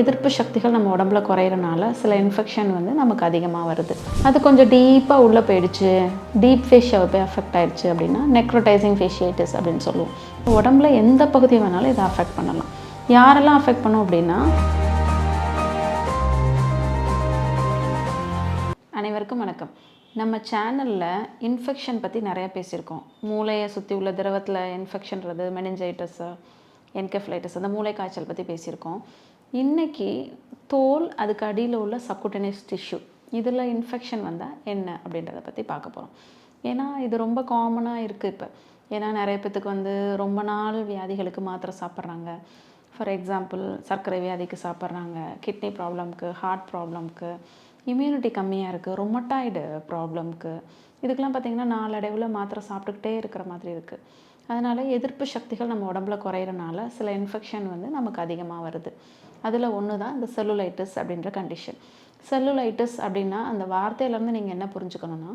எதிர்ப்பு சக்திகள் நம்ம உடம்புல குறையிறனால சில இன்ஃபெக்ஷன் வந்து நமக்கு அதிகமாக வருது. அது கொஞ்சம் டீப்பாக உள்ளே போயிடுச்சு. டீப் ஃபேஷியாவை போய் அஃபெக்ட் ஆயிடுச்சு அப்படின்னா நெக்ரோடைசிங் ஃபேஷியைட்டிஸ் அப்படின்னு சொல்லுவோம். உடம்புல எந்த பகுதி வேணாலும் இதை அஃபெக்ட் பண்ணலாம். யாரெல்லாம் அஃபெக்ட் பண்ணும் அப்படின்னா அனைவருக்கும் வணக்கம். நம்ம சேனலில் இன்ஃபெக்ஷன் பற்றி நிறையா பேசியிருக்கோம். மூளையை சுற்றி உள்ள திரவத்தில் இன்ஃபெக்ஷன்றது மெனிஞ்சைட்டஸு என்கெஃப்லைட்டிஸ் அந்த மூளை காய்ச்சல் பற்றி பேசியிருக்கோம். இன்றைக்கி தோல் அதுக்கு அடியில் உள்ள சப்குட்டனியஸ் டிஷ்யூ இதில் இன்ஃபெக்ஷன் வந்தால் என்ன அப்படின்றத பற்றி பார்க்க போகிறோம் ஏன்னா இது ரொம்ப காமனாக இருக்குது இப்போ. ஏன்னா நிறைய பேத்துக்கு வந்து ரொம்ப நாள் வியாதிகளுக்கு மாத்திரை சாப்பிட்றாங்க. ஃபார் எக்ஸாம்பிள் சர்க்கரை வியாதிக்கு சாப்பிட்றாங்க கிட்னி ப்ராப்ளம்க்கு ஹார்ட் ப்ராப்ளம்க்கு இம்யூனிட்டி கம்மியாக இருக்குது ரொமட்டாய்டு ப்ராப்ளம்க்கு இதுக்கெல்லாம் பார்த்திங்கன்னா நாளடைவில் மாத்திரை சாப்பிட்டுக்கிட்டே இருக்கிற மாதிரி இருக்குது அதனால் எதிர்ப்பு சக்திகள் நம்ம உடம்புல குறையிறனால சில இன்ஃபெக்ஷன் வந்து நமக்கு அதிகமாக வருது. அதில் ஒன்று தான் இந்த செல்லுலைட்டிஸ் அப்படின்ற கண்டிஷன் செல்லுலைட்டிஸ் அப்படின்னா அந்த வார்த்தையிலேருந்து நீங்கள் என்ன புரிஞ்சுக்கணுன்னா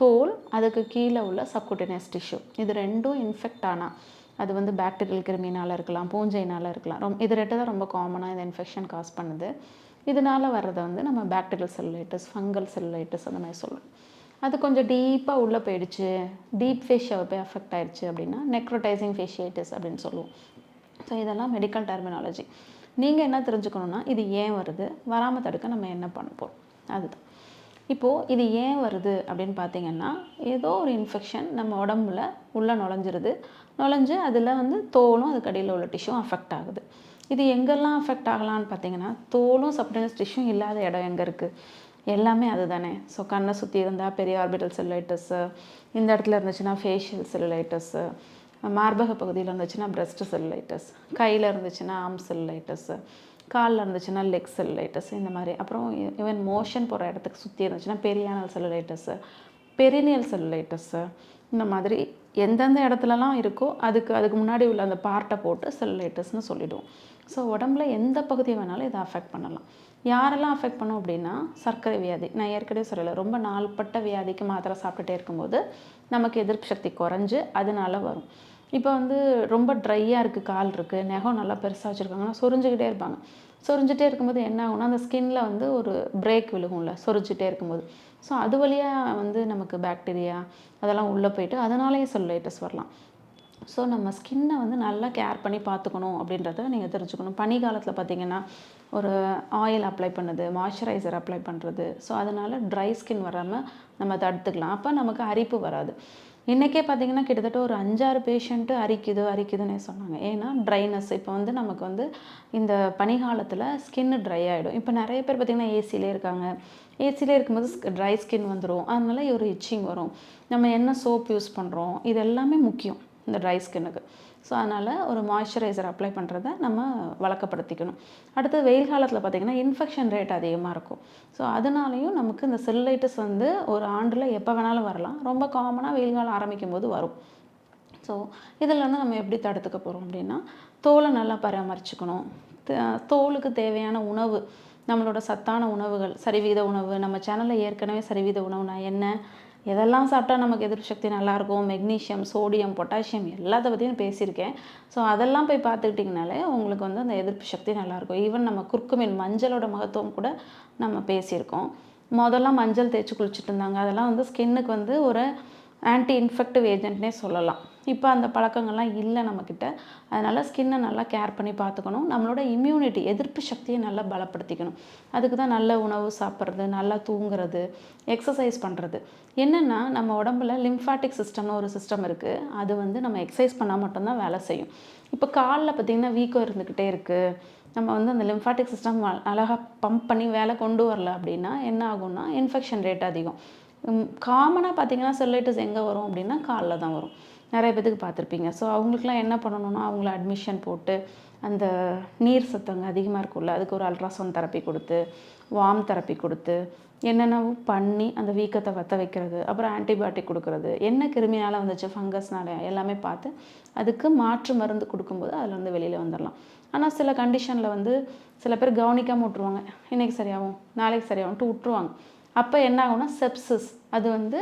தோல் அதுக்கு கீழே உள்ள சப்குட்டினியஸ் டிஷ்யூ இது ரெண்டும் இன்ஃபெக்ட் ஆனால் அது வந்து பாக்டீரியல் கிருமினால் இருக்கலாம் பூஞ்சைனால் இருக்கலாம். ரொம்ப இது ரெட்டு தான் ரொம்ப காமனாக இந்த இன்ஃபெக்ஷன் காஸ் பண்ணுது. இதனால் வர்றதை வந்து நம்ம பாக்டீரியல் செல்லுலைட்டிஸ் ஃபங்கல் செல்லுலைட்டிஸ் அந்த மாதிரி சொல்லுவோம் அது கொஞ்சம் டீப்பாக உள்ளே போயிடுச்சு. டீப் ஃபேஷியாவை போய் அஃபெக்ட் ஆயிடுச்சு அப்படின்னா நெக்ரோடைசிங் ஃபேஷியைட்டிஸ் அப்படின்னு சொல்லுவோம். ஸோ இதெல்லாம் மெடிக்கல் டெர்மினாலஜி நீங்கள் என்ன தெரிஞ்சுக்கணுன்னா இது ஏன் வருது? வராமல் தடுக்க நம்ம என்ன பண்ண போகிறோம் அதுதான். இப்போது இது ஏன் வருது அப்படின்னு பார்த்தீங்கன்னா ஏதோ ஒரு இன்ஃபெக்ஷன் நம்ம உடம்புல உள்ளே நுழைஞ்சிருது. நுழைஞ்சு அதில் வந்து தோலும் அதுக்கு அடியில் உள்ள டிஷ்ஷும் அஃபெக்ட் ஆகுது. இது எங்கெல்லாம் அஃபெக்ட் ஆகலான்னு பார்த்தீங்கன்னா தோலும் சப்டனஸ் டிஷ்யூ இல்லாத இடம் எங்கே இருக்குது எல்லாமே அதுதானே. ஸோ கண்ணை சுற்றி இருந்தால் பெரிய ஆர்பிட்டல் செல்லுலைட்டஸ்ஸு இந்த இடத்துல இருந்துச்சுன்னா ஃபேஷியல் செல்லுலைட்டஸ்ஸு மார்பக பகுதியில் இருந்துச்சுன்னா பிரஸ்ட் செல்லுலைட்டஸ் கையில் இருந்துச்சுன்னா ஆம் செல்லுலைட்டஸ்ஸு காலில் இருந்துச்சுன்னா லெக் செல்லுலைட்டஸ் இந்த மாதிரி. அப்புறம் ஈவன் மோஷன் போகிற இடத்துக்கு சுற்றி இருந்துச்சுன்னா பெரியானல் செல்லுலைட்டஸ்ஸு பெரினியல் செல்லுலைட்டஸ்ஸு இந்த மாதிரி எந்தெந்த இடத்துலலாம் இருக்கோ அதுக்கு அதுக்கு முன்னாடி உள்ள அந்த பார்ட்டை போட்டு செல்லுலைட்டஸ்னு சொல்லிவிடுவோம் ஸோ உடம்புல எந்த பகுதி வேணாலும் இதை அஃபெக்ட் பண்ணலாம். யாரெல்லாம் அஃபெக்ட் பண்ணும் அப்படின்னா சர்க்கரை வியாதி. நான் ஏற்கனவே சொல்லலை ரொம்ப நாள்பட்ட வியாதிக்கு மாத்திரை சாப்பிட்டுட்டே இருக்கும்போது நமக்கு எதிர்ப்பு சக்தி குறைஞ்சு அதனால வரும். இப்போ வந்து ரொம்ப ட்ரையாக இருக்குது கால் இருக்குது நெகம் நல்லா பெருசாக வச்சுருக்காங்கன்னா சொரிஞ்சுக்கிட்டே இருப்பாங்க. சொரிஞ்சிட்டே இருக்கும்போது என்ன ஆகும்னா அந்த ஸ்கின்ல வந்து ஒரு பிரேக் விழுகும்ல சொரிஞ்சிட்டே இருக்கும்போது. ஸோ அது வழியாக வந்து நமக்கு பாக்டீரியா அதெல்லாம் உள்ளே போயிட்டு அதனாலேயே செல்லுலைட்டஸ் வரலாம். ஸோ நம்ம ஸ்கின்னை வந்து நல்லா கேர் பண்ணி பார்த்துக்கணும் அப்படின்றத நீங்கள் தெரிஞ்சுக்கணும். பனி காலத்தில் பார்த்தீங்கன்னா ஒரு ஆயில் அப்ளை பண்ணுது மாய்ஸ்சரைசர் அப்ளை பண்ணுறது ஸோ அதனால் ட்ரை ஸ்கின் வராமல் நம்ம தடுத்துக்கலாம். அப்போ நமக்கு அரிப்பு வராது. இன்றைக்கே பார்த்தீங்கன்னா கிட்டத்தட்ட ஒரு அஞ்சாறு பேஷண்ட்டு அரிக்குது அரிக்குதுன்னே சொன்னாங்க. ஏன்னா ட்ரைனஸ் இப்போ வந்து நமக்கு வந்து இந்த பனிகாலத்தில் ஸ்கின்னு ட்ரை ஆகிடும் இப்போ நிறைய பேர் பார்த்திங்கன்னா ஏசிலே இருக்காங்க. ஏசிலே இருக்கும்போது ட்ரை ஸ்கின் வந்துடும் அதனால ஒரு இச்சிங் வரும். நம்ம என்ன சோப் யூஸ் பண்ணுறோம் இது எல்லாமே முக்கியம். இந்த ட்ரை ஸ்கின்னுக்கு ஸோ அதனால் ஒரு மாய்ஸ்சரைசர் அப்ளை பண்ணுறத நம்ம வழக்கப்படுத்திக்கணும். அடுத்து வெயில் காலத்தில் பார்த்திங்கன்னா இன்ஃபெக்ஷன் ரேட் அதிகமாக இருக்கும். ஸோ அதனாலையும் நமக்கு இந்த செல்லைட்டிஸ் வந்து ஒரு ஆண்டில் எப்போ வேணாலும் வரலாம். ரொம்ப காமனாக வெயில் காலம் ஆரம்பிக்கும் போது வரும். ஸோ இதில் வந்து நம்ம எப்படி தடுத்துக்க போகிறோம் அப்படின்னா தோலை நல்லா பராமரிச்சுக்கணும். தோலுக்கு தேவையான உணவு நம்மளோட சத்தான உணவுகள் சரிவீத உணவு நம்ம சேனலில் ஏற்கனவே சரிவீத உணவுனா என்ன எதெல்லாம் சாப்பிட்டா நமக்கு எதிர்ப்பு சக்தி நல்லாயிருக்கும்? மெக்னீஷியம் சோடியம் பொட்டாசியம் எல்லாத்த பற்றியும் பேசியிருக்கேன். ஸோ அதெல்லாம் போய் பார்த்துக்கிட்டிங்கனாலே உங்களுக்கு வந்து அந்த எதிர்ப்பு சக்தி நல்லாயிருக்கும். ஈவன் நம்ம குறுக்குமீன் மஞ்சளோட மகத்துவம் கூட நம்ம பேசியிருக்கோம். முதல்ல மஞ்சள் தேய்ச்சி குளிச்சுட்டு இருந்தாங்க. அதெல்லாம் வந்து ஸ்கின்னுக்கு வந்து ஒரு ஆன்டி இன்ஃபெக்டிவ் ஏஜென்ட்னே சொல்லலாம். இப்போ அந்த பழக்கங்கள்லாம் இல்லை நம்மக்கிட்ட. அதனால் ஸ்கின்னை நல்லா கேர் பண்ணி பார்த்துக்கணும். நம்மளோட இம்யூனிட்டி எதிர்ப்பு சக்தியை நல்லா பலப்படுத்திக்கணும். அதுக்கு தான் நல்ல உணவு சாப்பிட்றது நல்லா தூங்குறது எக்ஸசைஸ் பண்ணுறது என்னென்னா நம்ம உடம்புல லிம்ஃபாட்டிக் சிஸ்டம்னு ஒரு சிஸ்டம் இருக்குது அது வந்து நம்ம எக்ஸசைஸ் பண்ணால் மட்டும்தான் வேலை செய்யும். இப்போ காலில் பார்த்திங்கன்னா வீக்கம் இருந்துக்கிட்டே இருக்குது நம்ம வந்து அந்த லிம்ஃபாட்டிக் சிஸ்டம் அழகாக பம்ப் பண்ணி வேலை கொண்டு வரல அப்படின்னா என்ன ஆகும்னா இன்ஃபெக்ஷன் ரேட் அதிகம். காமனாக பார்த்தீங்கன்னா செல்லைட்டிஸ் எங்கே வரும் அப்படின்னா காலில் தான் வரும். நிறைய பேத்துக்கு பார்த்துருப்பீங்க. ஸோ அவங்களுக்குலாம் என்ன பண்ணணும்னா அவங்கள அட்மிஷன் போட்டு அந்த நீர் சத்தங்க அதிகமாக இருக்கும்ல அதுக்கு ஒரு அல்ட்ராசவுண்ட் தெரப்பி கொடுத்து வார்ம் தெரப்பி கொடுத்து என்னென்னவோ பண்ணி அந்த வீக்கத்தை வற்ற வைக்கிறது அப்புறம் ஆன்டிபயோட்டிக் கொடுக்குறது என்ன கிருமினால் வந்துச்சு ஃபங்கஸ்னால எல்லாமே பார்த்து அதுக்கு மாற்று மருந்து கொடுக்கும்போது அதில் வந்து வெளியில் வந்துடலாம் ஆனால் சில கண்டிஷனில் வந்து சில பேர் கவனிக்காமல் விட்ருவாங்க இன்றைக்கி சரியாகும் நாளைக்கு சரியாகும்ட்டு விட்ருவாங்க அப்போ என்ன ஆகும்னா செப்சிஸ் அது வந்து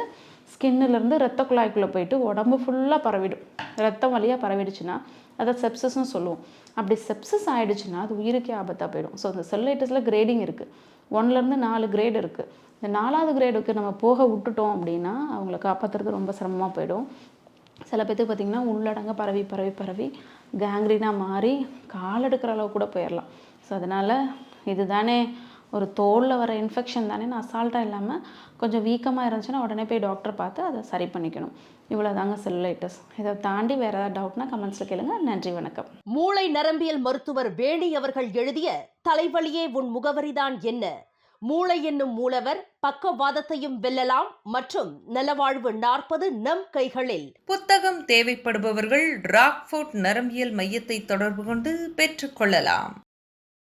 ஸ்கின்னுலேருந்து ரத்த குழாய்க்குள்ளே போயிட்டு உடம்பு ஃபுல்லாக பரவிடும். ரத்தம் வழியாக பரவிடுச்சுன்னா அதை செப்சஸ்னு சொல்லுவோம். அப்படி செப்சஸ் ஆகிடுச்சுன்னா அது உயிருக்கே ஆபத்தாக போயிடும். ஸோ அந்த செல்லைட்டஸில் கிரேடிங் இருக்குது ஒன்லேருந்து நாலு கிரேடு இருக்குது இந்த நாலாவது கிரேடுக்கு நம்ம போக விட்டுட்டோம் அப்படின்னா அவங்கள காப்பாற்றுறது ரொம்ப சிரமமாக போயிடும். சில பேர்த்துக்கு பார்த்திங்கன்னா உள்ளடங்க பரவி பரவி பரவி கேங்க்ரீனாக மாறி கால் எடுக்கிற அளவு கூட போயிடலாம். ஸோ அதனால் இதுதானே ஒரு தோலில் வர இன்ஃபெக்ஷன் தானே அசால்ட்டாக இல்லாமல் கொஞ்சம் வீக்கமாக இருந்துச்சுன்னா உடனே போய் டாக்டர் பார்த்து அதை சரி பண்ணிக்கணும். இவ்வளோ தாங்க செல்லுலைட்டஸ் இதை தாண்டி வேறு ஏதாவது டவுட்னா கமெண்ட்ஸில் கேளுங்க. நன்றி வணக்கம். மூளை நரம்பியல் மருத்துவர் வேணி அவர்கள் எழுதிய தலைவலியே உன் முகவரிதான் என்ன? மூளை என்னும் மூலவர் பக்கவாதத்தையும் வெல்லலாம் மற்றும் நலவாழ்வு நாற்பது நம் கைகளில். புத்தகம் தேவைப்படுபவர்கள் ராக்ஃபோர்ட் நரம்பியல் மையத்தை தொடர்பு கொண்டு பெற்றுக்கொள்ளலாம்